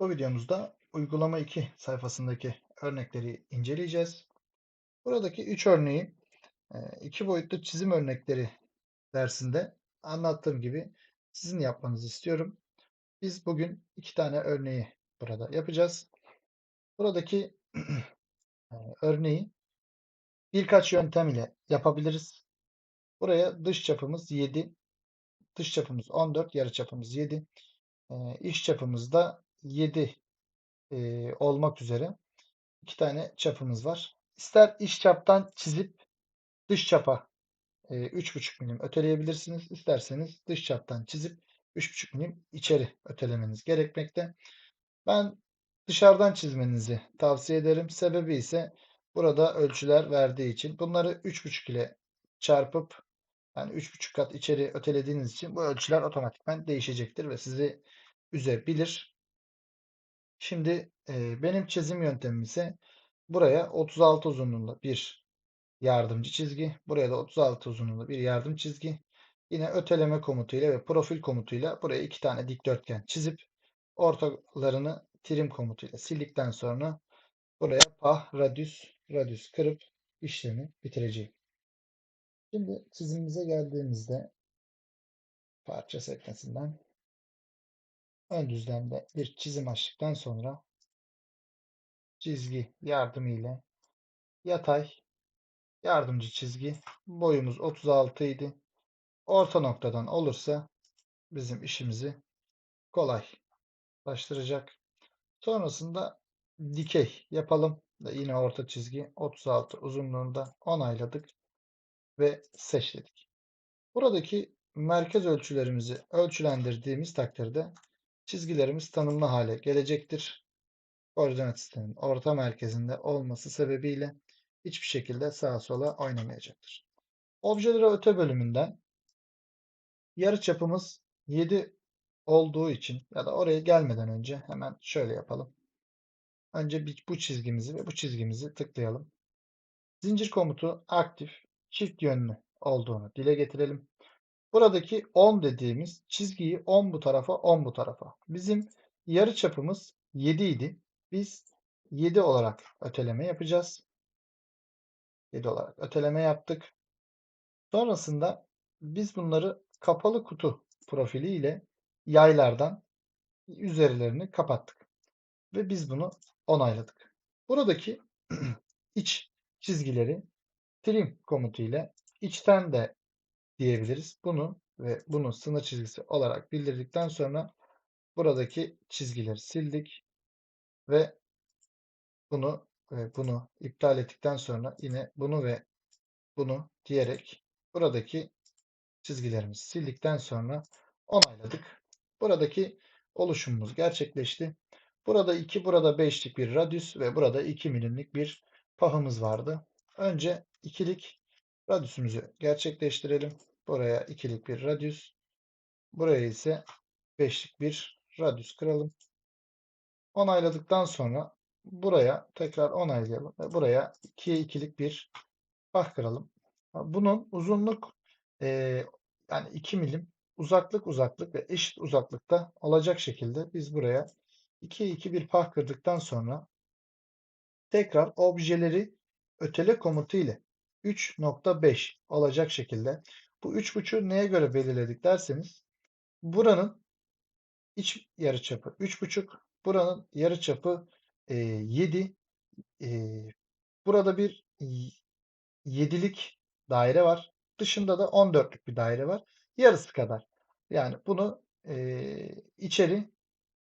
Bu videomuzda uygulama 2 sayfasındaki örnekleri inceleyeceğiz. Buradaki 3 örneği e, iki boyutlu çizim örnekleri dersinde anlattığım gibi sizin yapmanızı istiyorum. Biz bugün iki tane örneği burada yapacağız. Buradaki e, örneği birkaç yöntem ile yapabiliriz. Buraya dış çapımız 7, dış çapımız 14, yarı çapımız 7, e, iç çapımız da 7 olmak üzere iki tane çapımız var. İster iç çaptan çizip dış çapa e, 3,5 milim öteleyebilirsiniz. İsterseniz dış çaptan çizip 3,5 milim içeri ötelemeniz gerekmekte. Ben dışarıdan çizmenizi tavsiye ederim. Sebebi ise burada ölçüler verdiği için. Bunları 3,5 ile çarpıp yani 3,5 kat içeri ötelediğiniz için bu ölçüler otomatikman değişecektir ve sizi üzebilir. Şimdi e, benim çizim yöntemim ise buraya 36 uzunluğunda bir yardımcı çizgi. Buraya da 36 uzunluğunda bir yardım çizgi. Yine öteleme komutuyla ve profil komutuyla buraya iki tane dikdörtgen çizip ortalarını trim komutuyla sildikten sonra buraya pah, radius, radius kırıp işlemi bitireceğim. Şimdi çizimimize geldiğimizde parça sekmesinden ön düzlemde bir çizim açtıktan sonra çizgi yardımı ile yatay yardımcı çizgi boyumuz 36 idi. Orta noktadan olursa bizim işimizi kolaylaştıracak. Sonrasında dikey yapalım. Ve yine orta çizgi 36 uzunluğunda onayladık ve seçtik. Buradaki merkez ölçülerimizi ölçülendirdiğimiz takdirde çizgilerimiz tanımlı hale gelecektir. Koordinat sisteminin orta merkezinde olması sebebiyle hiçbir şekilde sağa sola oynamayacaktır. Objelere öte bölümünden yarı çapımız 7 olduğu için ya da oraya gelmeden önce hemen şöyle yapalım. Önce bu çizgimizi ve bu çizgimizi tıklayalım. Zincir komutu aktif, çift yönlü olduğunu dile getirelim. Buradaki 10 dediğimiz çizgiyi 10 bu tarafa 10 bu tarafa. Bizim yarı çapımız 7 idi. Biz 7 olarak öteleme yapacağız. 7 olarak öteleme yaptık. Sonrasında biz bunları kapalı kutu profili ile yaylardan üzerlerini kapattık. Ve biz bunu onayladık. Buradaki iç çizgileri trim komutu ile içten de diyebiliriz. Bunu ve bunu sınır çizgisi olarak bildirdikten sonra buradaki çizgileri sildik ve bunu ve bunu iptal ettikten sonra yine bunu ve bunu diyerek buradaki çizgilerimizi sildikten sonra onayladık. Buradaki oluşumumuz gerçekleşti. Burada 2, burada 5'lik bir radius ve burada 2 milimlik bir pahımız vardı. Önce ikilik radiusumuzu gerçekleştirelim. Buraya ikilik bir radius. Buraya ise 5'lik bir radius kıralım. Onayladıktan sonra buraya tekrar onaylayalım ve buraya 2'ye ikilik bir pah kıralım. Bunun uzunluk e, yani 2 milim uzaklık uzaklık ve eşit uzaklıkta olacak şekilde biz buraya 2'ye 2 bir pah kırdıktan sonra tekrar objeleri ötele komutu ile 3.5 olacak şekilde bu 3.5'u neye göre belirledik derseniz buranın iç yarıçapı 3.5 buranın yarıçapı e, 7 e, burada bir 7'lik daire var. Dışında da 14'lük bir daire var. Yarısı kadar. Yani bunu e, içeri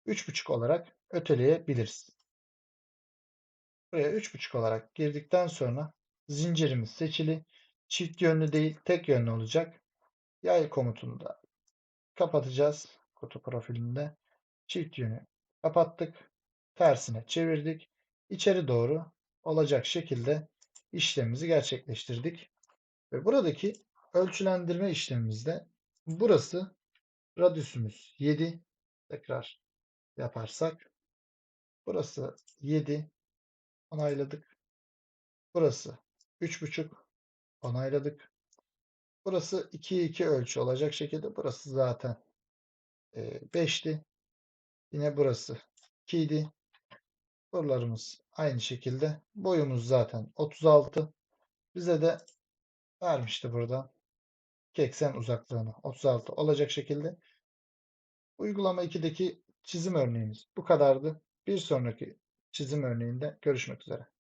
3.5 olarak öteleyebiliriz. Buraya 3.5 olarak girdikten sonra zincirimiz seçili. Çift yönlü değil tek yönlü olacak. Yay komutunu da kapatacağız. Kutu profilinde. Çift yönü kapattık. Tersine çevirdik. İçeri doğru olacak şekilde işlemimizi gerçekleştirdik. Ve buradaki ölçülendirme işlemimizde burası radyüsümüz 7. Tekrar yaparsak burası 7 onayladık. Burası 3.5 onayladık. Burası 2'ye 2 ölçü olacak şekilde burası zaten 5'ti. Yine burası 32 idi. Buralarımız aynı şekilde. Boyumuz zaten 36. Bize de vermişti burada. eksen uzaklığını 36 olacak şekilde. Uygulama 2'deki çizim örneğimiz bu kadardı. Bir sonraki çizim örneğinde görüşmek üzere.